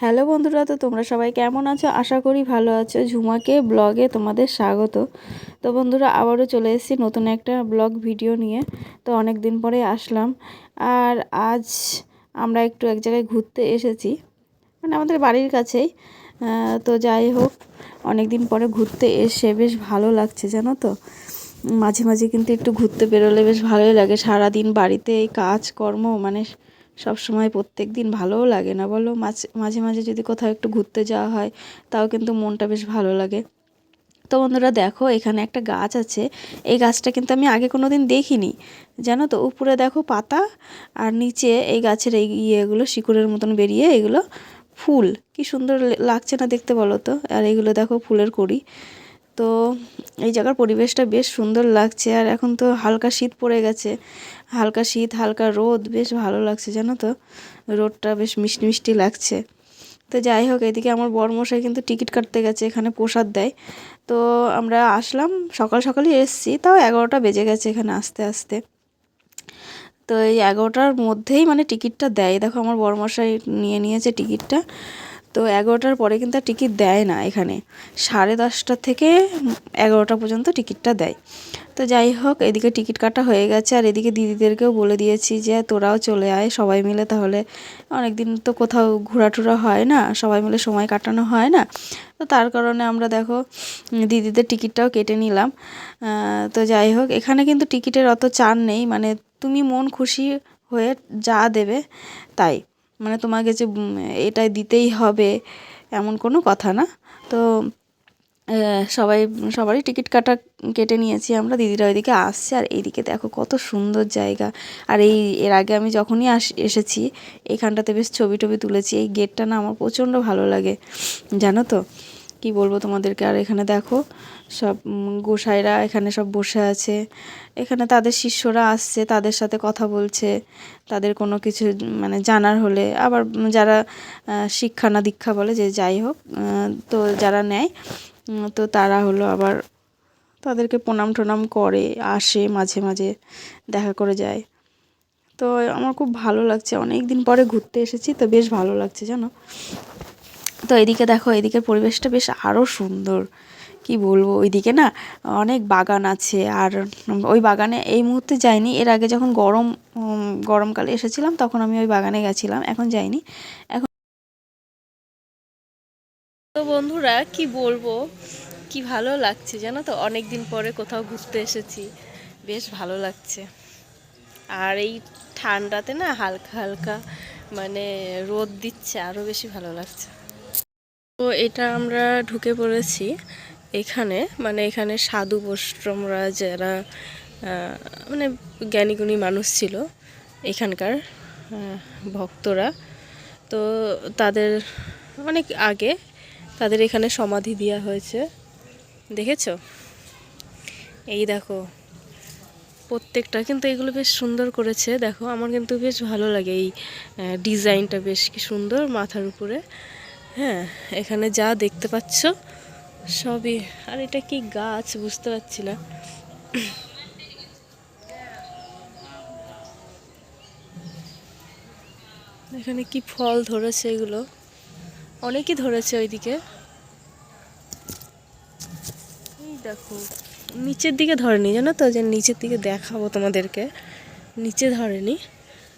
Hello বন্ধুরা, তো তোমরা সবাই কেমন আছো? আশা করি ভালো আছো। ঝুমাকে ব্লগে তোমাদের স্বাগত। তো বন্ধুরা, আবারও চলে এসেছি নতুন একটা ব্লগ ভিডিও নিয়ে। তো অনেক দিন পরে আসলাম। আর আজ আমরা একটু এক জায়গায় ঘুরতে এসেছি। মানে আমাদের বাড়ির কাছেই। তো যাই হোক অনেক দিন পরে ঘুরতে এসে বেশ ভালো লাগছে, জানো তো? মাঝে মাঝে কিন্তু একটু ঘুরতে বেরোলে বেশ ভালোই লাগে। সারাদিন বাড়িতে এই কাজকর্ম মানে সব সময় প্রত্যেক দিন ভালোও লাগে না, বলো? মাঝে মাঝে মাঝে যদি কোথাও একটু ঘুরতে যাওয়া হয়, তাও কিন্তু মনটা বেশ ভালো লাগে। তো বন্ধুরা দেখো, এখানে একটা গাছ আছে। এই গাছটা কিন্তু আমি আগে কোনো দিন দেখিনি। জানো তো, উপরে দেখো পাতা, আর নিচে এই গাছের এই ইয়েগুলো, শিকড়ের মতন বেরিয়ে এগুলো ফুল। কি সুন্দর লাগছে না দেখতে বলো তো? আর এগুলো দেখো ফুলের কড়ি। তো এই জায়গার পরিবেশটা বেশ সুন্দর লাগছে আর এখন তো হালকা শীত পড়ে গেছে। হালকা শীত, হালকা রোদ, বেশ ভালো লাগছে জানো তো। রোদটা বেশ মিষ্টি মিষ্টি লাগছে। তো যাই হোক, এদিকে আমার বরমশাই কিন্তু টিকিট কাটতে গেছে, এখানে প্রসাদ দেয়। তো আমরা আসলাম, সকাল সকালই এসেছি, তাও এগারোটা বেজে গেছে এখানে আসতে আসতে। তো এই এগারোটার মধ্যেই মানে টিকিটটা দেয়। দেখো আমার বড়মশাই নিয়ে নিয়েছে টিকিটটা। তো এগারোটার পরে কিন্তু আর টিকিট দেয় না এখানে। সাড়ে দশটা থেকে এগারোটা পর্যন্ত টিকিটটা দেয়। তো যাই হোক, এদিকে টিকিট কাটা হয়ে গেছে আর এদিকে দিদিদেরকেও বলে দিয়েছি যে, তোরাও চলে আয় সবাই মিলে তাহলে। অনেক দিন তো কোথাও ঘোরাটুরা হয় না, সবাই মিলে সময় কাটানো হয় না। তো তার কারণে আমরা দেখো, দিদিদের টিকিটটাও কেটে নিলাম। তো যাই হোক, এখানে কিন্তু টিকিটের অত চার নেই মানে তুমি মন খুশি হয়ে যা দেবে তাই। মানে তোমাকে যে এটাই দিতেই হবে, এমন কোনো কথা না। তো সবাই, সবারই টিকিট কাটা কেটে নিয়েছি আমরা, দিদিরা ওইদিকে আসছে, আর এইদিকে দেখো কত সুন্দর জায়গা। আর এই, এর আগে আমি যখনই আস, এসেছি, এখানটাতে বেশ ছবি টবি তুলেছি, এই গেটটা না আমার প্রচণ্ড ভালো লাগে, জানো তো? কি বলব তোমাদেরকে? আর এখানে দেখো, সব গোসাইরা এখানে সব বসে আছে। এখানে তাদের শিষ্যরা আসছে, তাদের সাথে কথা বলছে, তাদের কোনো কিছু মানে জানার হলে। আবার যারা শিক্ষা না দীক্ষা বলে যে যাই হোক তো যারা নেয় তো তারা হলো আবার তাদেরকে প্রণাম টনাম করে, আসে, মাঝে মাঝে দেখা করে যায়। তো আমার খুব ভালো লাগছে। অনেক দিন পরে ঘুরতে এসেছি, তো বেশ ভালো লাগছে, জানো? তো এদিকে দেখো, এদিকের পরিবেশটা বেশ আরও সুন্দর। কি বলব, ওইদিকে না অনেক বাগান আছে আর ওই বাগানে এই মুহূর্তে যাইনি। এর আগে যখন গরম গরমকালে এসেছিলাম তখন আমি ওই বাগানে গেছিলাম, এখন যাইনি। এখন তো বন্ধুরা, কি বলব, কি ভালো লাগছে জানো তো? অনেক দিন পরে কোথাও ঘুরতে এসেছি, বেশ ভালো লাগছে। আর এই ঠান্ডাতে না হালকা হালকা মানে রোদ দিচ্ছে আরও বেশি ভালো লাগছে। তো এটা আমরা ঢুকে পড়েছি এখানে। মানে এখানে সাধু বৈষ্ণবরা যারা মানে জ্ঞানীগুণী মানুষ ছিল এখানকার ভক্তরা। তো তাদের অনেক আগে তাদের এখানে সমাধি দেওয়া হয়েছে। দেখেছ? এই দেখো, প্রত্যেকটা কিন্তু এগুলো বেশ সুন্দর করেছে। দেখো, আমার কিন্তু বেশ ভালো লাগে এই ডিজাইনটা বেশ কি সুন্দর মাথার উপরে। হ্যাঁ এখানে যা দেখতে পাচ্ছ সবই। আর এটা কি গাছ? বুঝতে পারছি না। এখানে কি ফল ধরেছে এগুলো? অনেকই ধরেছে ওইদিকে। এই দেখো, নিচের দিকে ধরেনি, জানো তো? যে নিচের দিকে দেখাবো তোমাদেরকে। নিচে ধরেনি।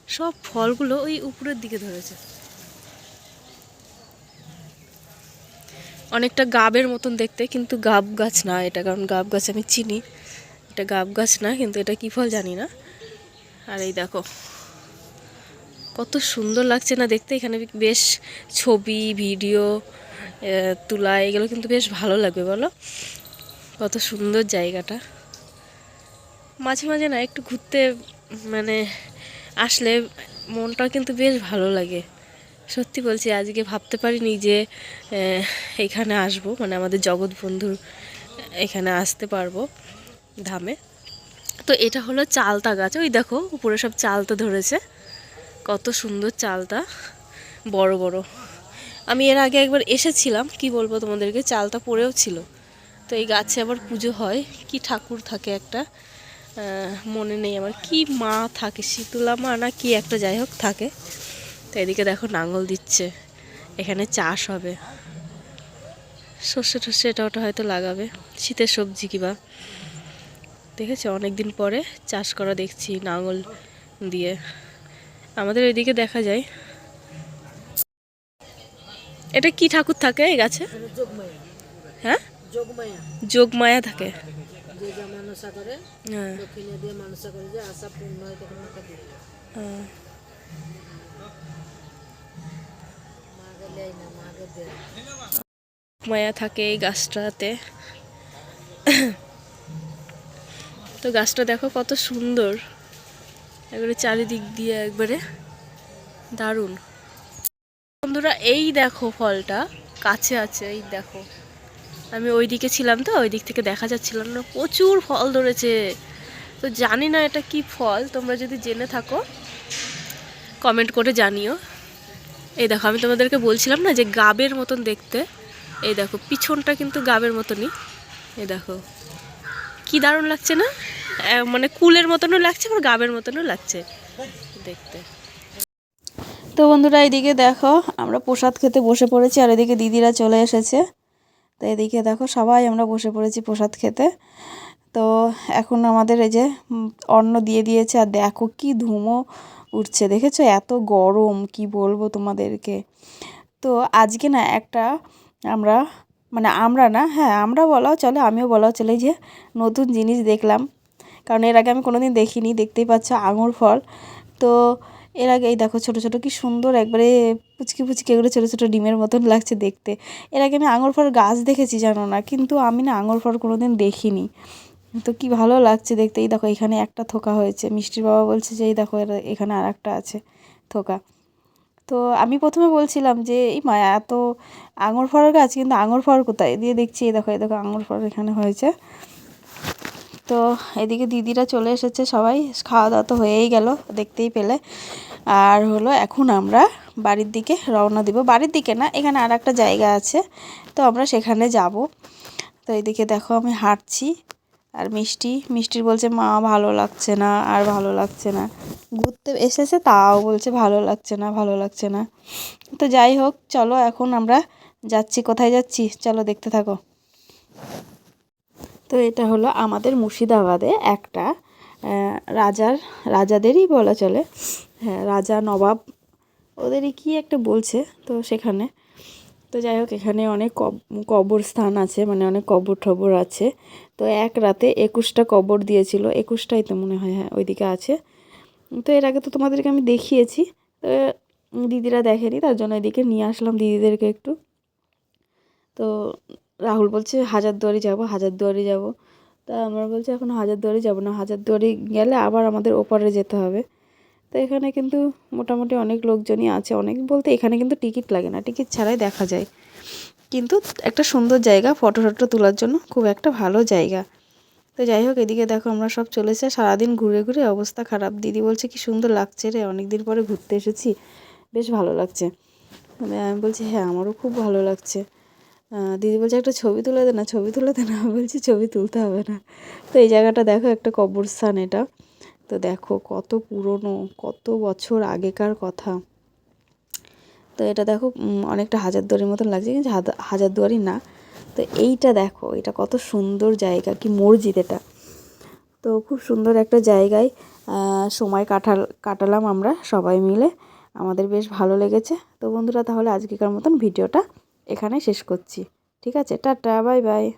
সব ফলগুলো ওই উপরের দিকে ধরেছে। অনেকটা গাবের মতন দেখতে, কিন্তু গাব গাছ না এটা, কারণ গাব গাছ আমি চিনি। এটা গাব গাছ না, কিন্তু এটা কী ফল জানি না। আর এই দেখো, কত সুন্দর লাগছে না দেখতে। এখানে বেশ ছবি, ভিডিও তোলা, এগুলো কিন্তু বেশ ভালো লাগবে, বলো। কত সুন্দর জায়গাটা। মাঝে মাঝে না একটু ঘুরতে মানে আসলে মনটা কিন্তু বেশ ভালো লাগে। সত্যি বলছি, আজকে ভাবতে পারিনি যে এখানে আসব। মানে আমাদের জগৎ বন্ধুর এখানে আসতে পারব ধামে। তো এটা হলো চালতা গাছ। ওই দেখো, উপরে সব চালতা ধরেছে। কত সুন্দর চালতা। বড় বড়। আমি এর আগে একবার এসেছিলাম, কি বলব তোমাদেরকে, চালতা পড়েও ছিল। তো এই গাছে আবার পুজো হয়। কি ঠাকুর থাকে একটা মনে নেই আমার। কি মা থাকে, শীতলা মা না কি একটা যাই হোক থাকে। তো এদিকে দেখো নাঙ্গল দিচ্ছে। এখানে চাষ হবে। সর্ষে টর্ষে এটা ওটা হয়তো লাগাবে। শীতের সবজি কিবা দেখেছ? অনেক দিন পরে চাষ করা দেখছি নাঙল দিয়ে। আমাদের ওইদিকে দেখা যায়। এটা কি ঠাকুর থাকে এই গাছে? যোগমায়া হ্যাঁ। যোগমায়া থাকে হ্যাঁ। মায়া থাকে এই গাছটাতে। তো গাছটা দেখো কত সুন্দর। একবারে চারিদিক দিয়ে একবারে দারুণ। বন্ধুরা, এই দেখো ফলটা, কাছে আছে, এই দেখো। আমি ওই দিকে ছিলাম তো ওই দিক থেকে দেখা যাচ্ছিল না, প্রচুর ফল ধরেছে। তো জানি না এটা কি ফল, তোমরা যদি জেনে থাকো। কমেন্ট করে জানিও। এই দেখো, আমি তোমাদেরকে বলছিলাম না যে গাবের মতন দেখতে। এই দেখো, পিছনটা কিন্তু গাবের মতনই। এই দেখো, কি দারুণ লাগছে না? মানে কুলের মতনও লাগছে, আবার গাবের মতনও লাগছে দেখতে। তো বন্ধুরা, এদিকে দেখো, আমরা প্রসাদ খেতে বসে পড়েছি, আর এদিকে দিদিরা চলে এসেছে। তো এদিকে দেখো, সবাই আমরা বসে পড়েছি প্রসাদ খেতে। তো এখন আমাদের এই যে অন্ন দিয়ে দিয়েছে, আর দেখো কি ধুমো উঠছে। দেখেছ? এত গরম, কি বলব তোমাদেরকে? তো আজকে না একটা আমরা মানে আমরা না হ্যাঁ আমরা বলাও চলে, আমিও বলাও চলে যে নতুন জিনিস দেখলাম। কারণ এর আগে আমি কোনোদিন দেখিনি, দেখতেই পাচ্ছ আঙুর ফল। তো এর আগে, এই দেখো ছোটো ছোটো, কি সুন্দর একবারে পুচকি পুচকি এগুলো ছোটো ছোটো ডিমের মতন লাগছে দেখতে। এর আগে আমি আঙুর ফল গাছ দেখেছি, জানো না? কিন্তু আমি না আঙুর ফল কোনোদিন দেখিনি। তো কি ভালো লাগছে দেখতে। এই দেখো, এখানে একটা থোকা হয়েছে। মিষ্টির বাবা বলছে যে, এই দেখো এখানে আর একটা আছে থোকা। তো আমি প্রথমে বলছিলাম যে, এই মা, এত আঙুর ফলের গাছ, কিন্তু আঙুর ফল কোথায়? দিয়ে দেখছি, এই দেখো এই দেখো, আঙুর ফল এখানে হয়েছে। তো এদিকে দিদিরা চলে এসেছে সবাই। খাওয়া দাওয়া তো হয়েই গেল, দেখতেই পেলে। আর হলো, এখন আমরা বাড়ির দিকে রওনা দিব। বাড়ির দিকে না, এখানে আর একটা জায়গা আছে। তো আমরা সেখানে যাব। তো এদিকে দেখো, আমি হাঁটছি। আর মিষ্টি, মিষ্টির বলছে, মা, ভালো লাগছে না, আর ভালো লাগছে না। ঘুরতে এসেছে, তাও বলছে, ভালো লাগছে না, ভালো লাগছে না। তো যাই হোক, চলো এখন আমরা যাচ্ছি, কোথায় যাচ্ছি? চলো দেখতে থাকো। তো এটা হলো আমাদের মুর্শিদাবাদে একটা রাজার, রাজাদেরই বলা চলে হ্যাঁ রাজা নবাব, ওদেরই কি একটা বলছে, তো সেখানে। তো যাই হোক, এখানে অনেক কব- কবরস্থান আছে মানে অনেক কবর টবর আছে। তো এক রাতে একুশটা কবর দিয়েছিল, একুশটাই তো মনে হয় হ্যাঁ ওইদিকে আছে। তো এর আগে তো তোমাদেরকে আমি দেখিয়েছি, তো দিদিরা দেখেনি, তার জন্য এদিকে নিয়ে আসলাম দিদিদেরকে একটু। তো রাহুল বলছে, হাজারদুয়ারি যাব হাজারদুয়ারি যাব। তা আমরা বলছি, এখন হাজারদুয়ারি যাব না, হাজারদুয়ারি গেলে আবার আমাদের ওপারে যেতে হবে। তো এখানে কিন্তু মোটামুটি অনেক লোকজনই আছে। অনেক বলতে এখানে কিন্তু টিকিট লাগে না। টিকিট ছাড়াই দেখা যায়। কিন্তু একটা সুন্দর জায়গা, ফটো টটো তোলার জন্য খুব একটা ভালো জায়গা। তো যাই হোক, এদিকে দেখো আমরা সব চলেছে। সারাদিন ঘুরে ঘুরে অবস্থা খারাপ। দিদি বলছে, কি সুন্দর লাগছে রে অনেক দিন পরে ঘুরতে এসেছি। বেশ ভালো লাগছে। আমি বলছি হ্যাঁ আমারও খুব ভালো লাগছে। দিদি বলছে, একটা ছবি তুলে দে না, ছবি তুলে দে না। বলছি, ছবি তুলতে হবে না। তো এই জায়গাটা দেখো, একটা কবরস্থান এটা। তো দেখো কত পুরনো, কত বছর আগেকার কথা। তো এটা দেখো অনেকটা হাজারদুয়ারির মতন লাগছে, কিন্তু হাজার- হাজারদুয়ারি না। তো এইটা দেখো, এটা কত সুন্দর জায়গা, কি মসজিদ এটা। তো খুব সুন্দর একটা জায়গায় সময় কাটাল কাটালাম আমরা সবাই মিলে। আমাদের বেশ ভালো লেগেছে। তো বন্ধুরা, তাহলে আজকেকার মতন ভিডিওটা এখানে শেষ করছি। ঠিক আছে, টাটা, বাই বাই।